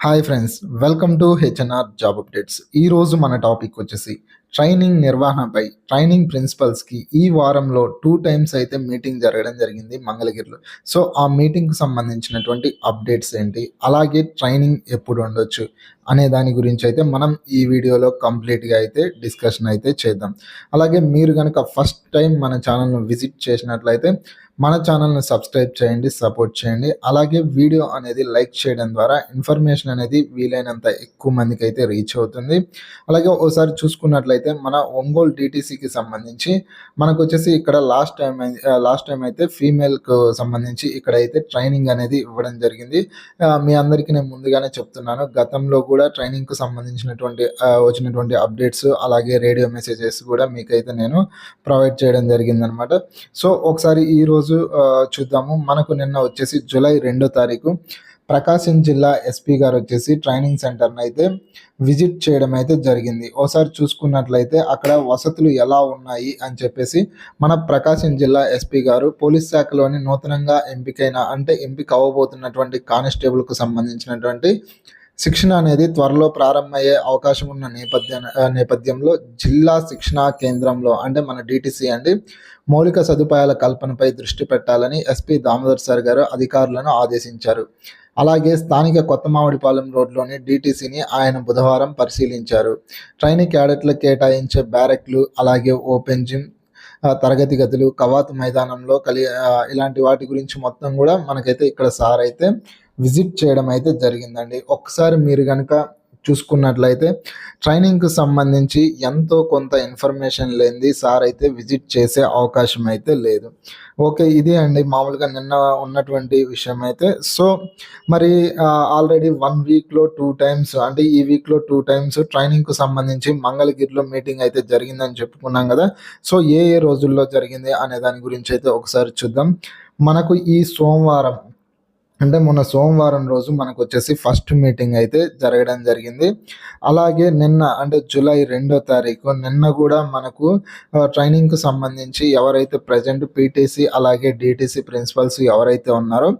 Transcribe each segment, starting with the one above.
Hi friends welcome to HNR job updates ఈ రోజు మన టాపిక్ వచ్చేసి ట్రైనింగ్ నిర్వహణపై ట్రైనింగ్ ప్రిన్సిపల్స్కి ఈ వారంలో టూ టైమ్స్ అయితే మీటింగ్ జరగడం జరిగింది మంగళగిరిలో. సో ఆ మీటింగ్కి సంబంధించినటువంటి అప్డేట్స్ ఏంటి? అలాగే ట్రైనింగ్ ఎప్పుడు ఉండొచ్చు? అనే దాని గురించి అయితే మనం ఈ వీడియోలో కంప్లీట్గా అయితే డిస్కషన్ అయితే చేద్దాం. అలాగే మీరు కనుక ఫస్ట్ టైం మన ఛానల్ను విజిట్ చేసినట్లయితే మన ఛానల్ను సబ్స్క్రైబ్ చేయండి సపోర్ట్ చేయండి. అలాగే వీడియో అనేది లైక్ చేయడం ద్వారా ఇన్ఫర్మేషన్ అనేది వీలైనంత ఎక్కువ మందికి అయితే రీచ్ అవుతుంది. అలాగే ఒకసారి చూసుకున్నట్లయితే మన ఒంగోలు డిటీసీకి సంబంధించి మనకు వచ్చేసి ఇక్కడ లాస్ట్ టైం లాస్ట్ టైం అయితే ఫీమేల్కు సంబంధించి ఇక్కడ అయితే ట్రైనింగ్ అనేది ఇవ్వడం జరిగింది. మీ అందరికీ నేను ముందుగానే చెప్తున్నాను. గతంలో కూడా ట్రైనింగ్కు సంబంధించినటువంటి వచ్చినటువంటి అప్డేట్స్ అలాగే రేడియో మెసేజెస్ కూడా మీకైతే నేను ప్రొవైడ్ చేయడం జరిగిందనమాట సో ఒకసారి ఈరోజు చూద్దాము. మనకు నిన్న వచ్చేసి జూలై రెండో తారీఖు. ప్రకాశం జిల్లా ఎస్పీ గారు వచ్చేసి ట్రైనింగ్ సెంటర్ని అయితే విజిట్ చేయడం అయితే జరిగింది. ఒకసారి చూసుకున్నట్లయితే అక్కడ వసతులు ఎలా ఉన్నాయి అని చెప్పేసి మన ప్రకాశం జిల్లా ఎస్పీ గారు పోలీస్ శాఖలోని నూతనంగా ఎంపికైన అంటే ఎంపిక అవ్వబోతున్నటువంటి కానిస్టేబుల్కు సంబంధించినటువంటి శిక్షణ అనేది త్వరలో ప్రారంభమయ్యే అవకాశం ఉన్న నేపథ్య నేపథ్యంలో జిల్లా శిక్షణా కేంద్రంలో అంటే మన డిటిసి అండి మౌలిక సదుపాయాల కల్పనపై దృష్టి పెట్టాలని ఎస్పీ దామోదర్ సార్ గారు అధికారులను ఆదేశించారు. అలాగే స్థానిక కొత్త మామిడిపాలెం రోడ్లోని డీటీసీని ఆయన బుధవారం పరిశీలించారు. ట్రైనింగ్ క్యాడెట్లకు కేటాయించే బ్యారెక్లు అలాగే ఓపెన్ జిమ్ తరగతి గదులు కవాతు మైదానంలో కలి ఇలాంటి వాటి గురించి మొత్తం కూడా మనకైతే ఇక్కడ సార్ అయితే విజిట్ చేయడం అయితే జరిగిందండి. ఒక్కసారి మీరు కనుక చూసుకున్నట్లయితే ట్రైనింగ్కి సంబంధించి ఎంతో కొంత ఇన్ఫర్మేషన్ లేనిది సార్ అయితే విజిట్ చేసే అవకాశం అయితే లేదు. ఓకే ఇది అండి. మామూలుగా నిన్న ఉన్నటువంటి విషయం అయితే. సో మరి ఆల్రెడీ వన్ వీక్లో టూ టైమ్స్ అంటే ఈ వీక్లో టూ టైమ్స్ ట్రైనింగ్కు సంబంధించి మంగళగిరిలో మీటింగ్ అయితే జరిగిందని చెప్పుకున్నాం కదా. సో ఏ ఏ రోజుల్లో జరిగింది అనే దాని గురించి అయితే ఒకసారి చూద్దాం. మనకు ఈ సోమవారం అంటే మొన్న సోమవారం రోజు మనకు వచ్చేసి ఫస్ట్ మీటింగ్ అయితే జరగడం జరిగింది. అలాగే నిన్న అంటే జూలై రెండో తారీఖు నిన్న కూడా మనకు ట్రైనింగ్కు సంబంధించి ఎవరైతే ప్రజెంట్ పీటీసీ అలాగే డిటీసీ ప్రిన్సిపల్స్ ఎవరైతే ఉన్నారో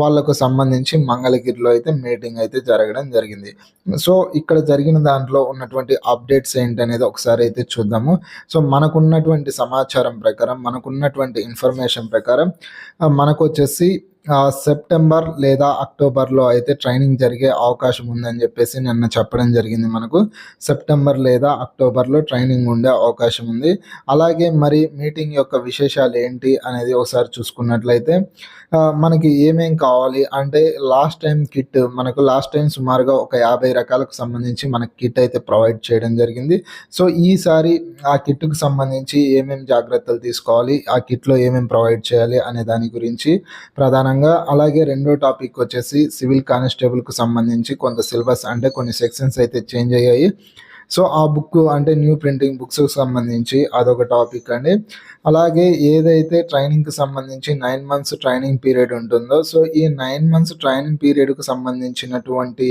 వాళ్ళకు సంబంధించి మంగళగిరిలో అయితే మీటింగ్ అయితే జరగడం జరిగింది. సో ఇక్కడ జరిగిన దాంట్లో ఉన్నటువంటి అప్డేట్స్ ఏంటనేది ఒకసారి అయితే చూద్దాము. సో మనకున్నటువంటి సమాచారం ప్రకారం మనకున్నటువంటి ఇన్ఫర్మేషన్ ప్రకారం మనకు వచ్చేసి సెప్టెంబర్ లేదా అక్టోబర్లో అయితే ట్రైనింగ్ జరిగే అవకాశం ఉందని చెప్పేసి నిన్న చెప్పడం జరిగింది మనకు. సెప్టెంబర్ లేదా అక్టోబర్లో ట్రైనింగ్ ఉండే అవకాశం ఉంది. అలాగే మరి మీటింగ్ యొక్క విశేషాలు ఏంటి అనేది ఒకసారి చూసుకున్నట్లయితే మనకి ఏమేం కావాలి అంటే లాస్ట్ టైం కిట్ మనకు లాస్ట్ టైం సుమారుగా ఒక యాభై రకాలకు సంబంధించి మనకి కిట్ అయితే ప్రొవైడ్ చేయడం జరిగింది. సో ఈసారి ఆ కిట్కు సంబంధించి ఏమేమి జాగ్రత్తలు తీసుకోవాలి ఆ కిట్లో ఏమేమి ప్రొవైడ్ చేయాలి అనే దాని గురించి ప్రధానంగా అలాగే రెండో టాపిక్ వచ్చేసి సివిల్ కానిస్టేబుల్కు సంబంధించి కొంత సిలబస్ అంటే కొన్ని సెక్షన్స్ అయితే చేంజ్ అయ్యాయి. సో ఆ బుక్ అంటే న్యూ ప్రింటింగ్ బుక్స్ సంబంధించి అదొక టాపిక్ అండి. అలాగే ఏదైతే ట్రైనింగ్కి సంబంధించి నైన్ మంత్స్ ట్రైనింగ్ పీరియడ్ ఉంటుందో సో ఈ నైన్ మంత్స్ ట్రైనింగ్ పీరియడ్కు సంబంధించినటువంటి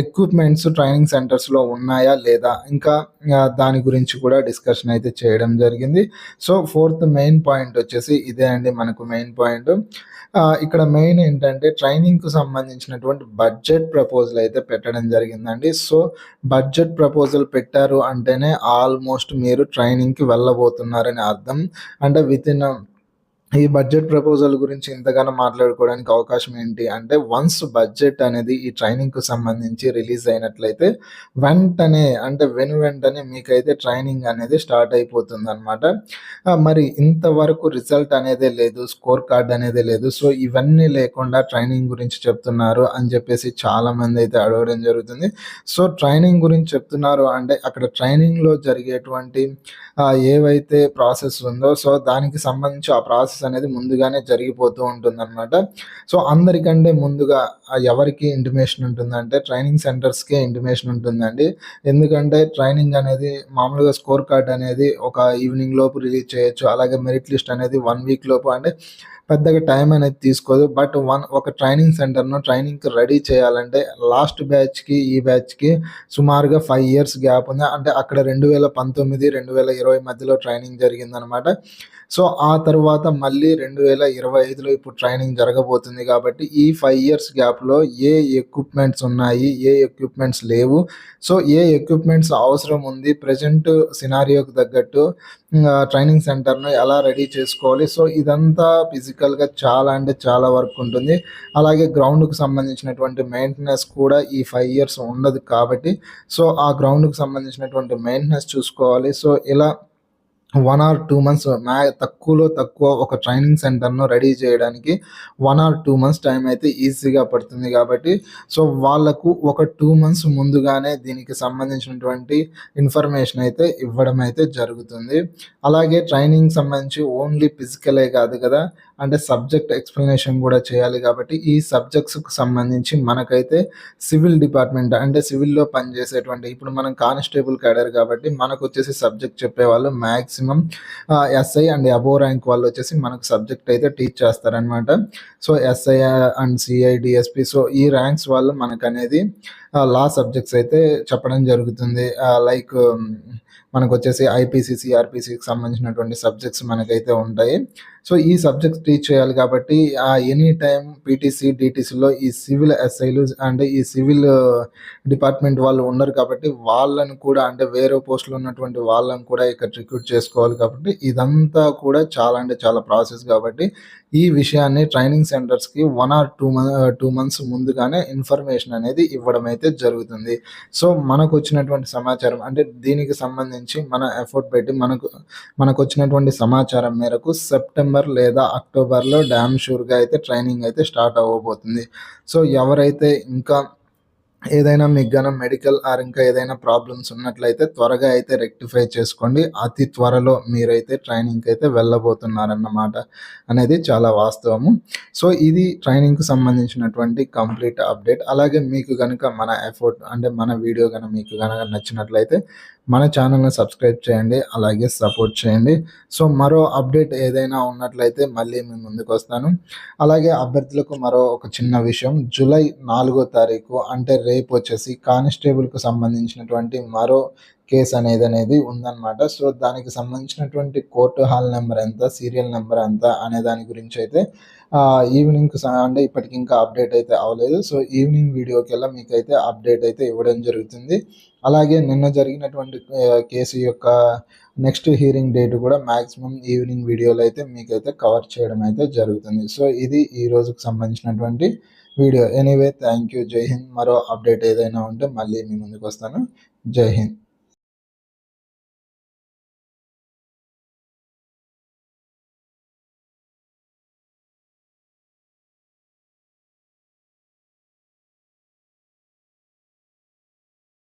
ఎక్విప్మెంట్స్ ట్రైనింగ్ సెంటర్స్లో ఉన్నాయా లేదా? ఇంకా దాని గురించి కూడా డిస్కషన్ అయితే చేయడం జరిగింది. సో ఫోర్త్ మెయిన్ పాయింట్ వచ్చేసి ఇదే అండి మనకు మెయిన్ పాయింట్. ఇక్కడ మెయిన్ ఏంటంటే ట్రైనింగ్కు సంబంధించినటువంటి బడ్జెట్ ప్రపోజల్ అయితే పెట్టడం జరిగిందండి. సో బడ్జెట్ ప్రపోజల్ పెట్టారు అంటేనే ఆల్మోస్ట్ మీరు ట్రైనింగ్కి వెళ్ళబోతున్నారని అర్థం. అంటే విత్ ఇన్ ఈ బడ్జెట్ ప్రపోజల్ గురించి ఇంతగానో మాట్లాడుకోవడానికి అవకాశం ఏంటి అంటే వన్స్ బడ్జెట్ అనేది ఈ ట్రైనింగ్కు సంబంధించి రిలీజ్ అయినట్లయితే వెంటనే అంటే వెను వెంటనే మీకైతే ట్రైనింగ్ అనేది స్టార్ట్ అయిపోతుంది అనమాట మరి ఇంతవరకు రిజల్ట్ అనేది లేదు స్కోర్ కార్డ్ అనేది లేదు. సో ఇవన్నీ లేకుండా ట్రైనింగ్ గురించి చెప్తున్నారు అని చెప్పేసి చాలా మంది అయితే అడగడం జరుగుతుంది. సో ట్రైనింగ్ గురించి చెప్తున్నారు అంటే అక్కడ ట్రైనింగ్లో జరిగేటువంటి ఏవైతే ప్రాసెస్ ఉందో సో దానికి సంబంధించి ఆ ప్రాసెస్ అనేది ముందుగానే జరిగిపోతూ ఉంటుందన్నమాట. సో అందరికంటే ముందుగా ఎవరికి ఇంటిమేషన్ ఉంటుందంటే ట్రైనింగ్ సెంటర్స్కే ఇంటిమేషన్ ఉంటుందండి. ఎందుకంటే ట్రైనింగ్ అనేది మామూలుగా స్కోర్ కార్డ్ అనేది ఒక ఈవినింగ్ లోపు రిలీజ్ చేయొచ్చు. అలాగే మెరిట్ లిస్ట్ అనేది వన్ వీక్ లోపు అంటే పెద్దగా టైం అనేది తీసుకోదు. బట్ వన్ ఒక ట్రైనింగ్ సెంటర్ను ట్రైనింగ్కి రెడీ చేయాలంటే లాస్ట్ బ్యాచ్కి ఈ బ్యాచ్కి సుమారుగా ఫైవ్ ఇయర్స్ గ్యాప్ ఉంది. అంటే అక్కడ రెండు వేల పంతొమ్మిది రెండు వేల ఇరవై మధ్యలో ట్రైనింగ్ జరిగిందనమాట సో ఆ తర్వాత మళ్ళీ రెండు వేల ఇరవై ఐదులో ఇప్పుడు ట్రైనింగ్ జరగబోతుంది కాబట్టి ఈ ఫైవ్ ఇయర్స్ గ్యాప్లో ఏ ఎక్విప్మెంట్స్ ఉన్నాయి ఏ ఎక్విప్మెంట్స్ లేవు. సో ఏ ఎక్విప్మెంట్స్ అవసరం ఉంది ప్రజెంట్ సినారియోకి తగ్గట్టు ట్రైనింగ్ సెంటర్ను ఎలా రెడీ చేసుకోవాలి. సో ఇదంతా ఫిజికల్గా చాలా అంటే చాలా వర్క్ ఉంటుంది. అలాగే గ్రౌండ్కు సంబంధించినటువంటి మెయింటెనెన్స్ కూడా ఈ ఫైవ్ ఇయర్స్ ఉండదు కాబట్టి సో ఆ గ్రౌండ్కు సంబంధించినటువంటి మెయింటెనెన్స్ చూసుకోవాలి. సో ఇలా వన్ ఆర్ టూ మంత్స్ మ్యా తక్కువలో తక్కువ ఒక ట్రైనింగ్ సెంటర్ను రెడీ చేయడానికి one or two months time అయితే ఈజీగా పడుతుంది కాబట్టి సో వాళ్ళకు ఒక టూ మంత్స్ ముందుగానే దీనికి సంబంధించినటువంటి ఇన్ఫర్మేషన్ అయితే ఇవ్వడం అయితే జరుగుతుంది. అలాగే ట్రైనింగ్ సంబంధించి ఓన్లీ ఫిజికలే కాదు కదా అంటే సబ్జెక్ట్ ఎక్స్ప్లెనేషన్ కూడా చేయాలి కాబట్టి ఈ సబ్జెక్ట్స్కి సంబంధించి మనకైతే సివిల్ డిపార్ట్మెంట్ అంటే సివిల్లో పనిచేసేటువంటి ఇప్పుడు మనం కానిస్టేబుల్ క్యాడర్ కాబట్టి మనకు వచ్చేసి సబ్జెక్ట్ చెప్పేవాళ్ళు maximum SI and above rank వాళ్ళు వచ్చేసి మనకు సబ్జెక్ట్ అయితే టీచ్ చేస్తారనమాట so SI and CI DSP so ఈ ర్యాంక్స్ వాళ్ళు మనకు అనేది లా సబ్జెక్ట్స్ అయితే చెప్పడం జరుగుతుంది. లైక్ మనకు వచ్చేసి ఐపీసీ సిఆర్పిసికి సంబంధించినటువంటి సబ్జెక్ట్స్ మనకైతే ఉంటాయి. సో ఈ సబ్జెక్ట్స్ టీచ్ చేయాలి కాబట్టి ఆ ఎనీ టైం పీటీసీ డిటీసీలో ఈ సివిల్ ఎస్ఐలు అంటే ఈ సివిల్ డిపార్ట్మెంట్ uh, వాళ్ళు ఉన్నారు కాబట్టి వాళ్ళని కూడా అంటే వేరే పోస్టులు ఉన్నటువంటి వాళ్ళని కూడా ఇక్కడ రిక్రూట్ చేసుకోవాలి కాబట్టి ఇదంతా కూడా చాలా అంటే చాలా ప్రాసెస్ కాబట్టి ఈ విషయాన్ని training సెంటర్స్కి one or two month two months ముందుగానే ఇన్ఫర్మేషన్ అనేది ఇవ్వడం అయితే జరుగుతుంది. సో మనకు వచ్చినటువంటి సమాచారం అంటే దీనికి సంబంధించి మన ఎఫర్ట్ పెట్టి మనకు మనకు వచ్చినటువంటి సమాచారం మేరకు సెప్టెంబర్ లేదా అక్టోబర్లో డ్యామ్ షూర్గా అయితే ట్రైనింగ్ అయితే స్టార్ట్ అవ్వబోతుంది. సో ఎవరైతే ఇంకా ఏదైనా మీకు గన మెడికల్ ఆర్ ఇంకా ఏదైనా ప్రాబ్లమ్స్ ఉన్నట్లయితే త్వరగా అయితే రెక్టిఫై చేసుకోండి. అతి త్వరలో మీరైతే ట్రైనింగ్కి అయితే వెళ్ళబోతున్నారన్నమాట అనేది చాలా వాస్తవము. సో ఇది ట్రైనింగ్కి సంబంధించినటువంటి కంప్లీట్ అప్డేట్. అలాగే మీకు కనుక మన ఎఫర్ట్ అంటే మన వీడియో కనుక మీకు కనుక నచ్చినట్లయితే మన ఛానల్ని సబ్స్క్రైబ్ చేయండి అలాగే సపోర్ట్ చేయండి. సో మరో అప్డేట్ ఏదైనా ఉన్నట్లయితే మళ్ళీ మేము ముందుకు వస్తాను. అలాగే అభ్యర్థులకు మరో ఒక చిన్న విషయం. జూలై నాలుగో తారీఖు అంటే రేపు రేపు వచ్చేసి కానిస్టేబుల్కు సంబంధించినటువంటి మరో కేస్ అనేది అనేది ఉందన్నమాట. సో దానికి సంబంధించినటువంటి కోర్టు హాల్ నెంబర్ ఎంత సీరియల్ నెంబర్ ఎంత అనే దాని గురించి అయితే ఈవినింగ్ అంటే ఇప్పటికి ఇంకా అప్డేట్ అయితే అవ్వలేదు సో ఈవినింగ్ వీడియోకెల్లా వెళ్ళా మీకు అయితే అప్డేట్ అయితే ఇవ్వడం జరుగుతుంది. అలాగే నిన్న జరిగినటువంటి కేసు యొక్క నెక్స్ట్ హీరింగ్ డేట్ కూడా మ్యాక్సిమం ఈవినింగ్ వీడియోలో అయితే మీకైతే కవర్ చేయడం అయితే జరుగుతుంది. సో ఇది ఈ రోజుకు సంబంధించినటువంటి వీడియో. ఎనీవే థ్యాంక్ యూ జై హింద్ మరో అప్డేట్ ఏదైనా ఉంటే మళ్ళీ మీ ముందుకు వస్తాను. జై హింద్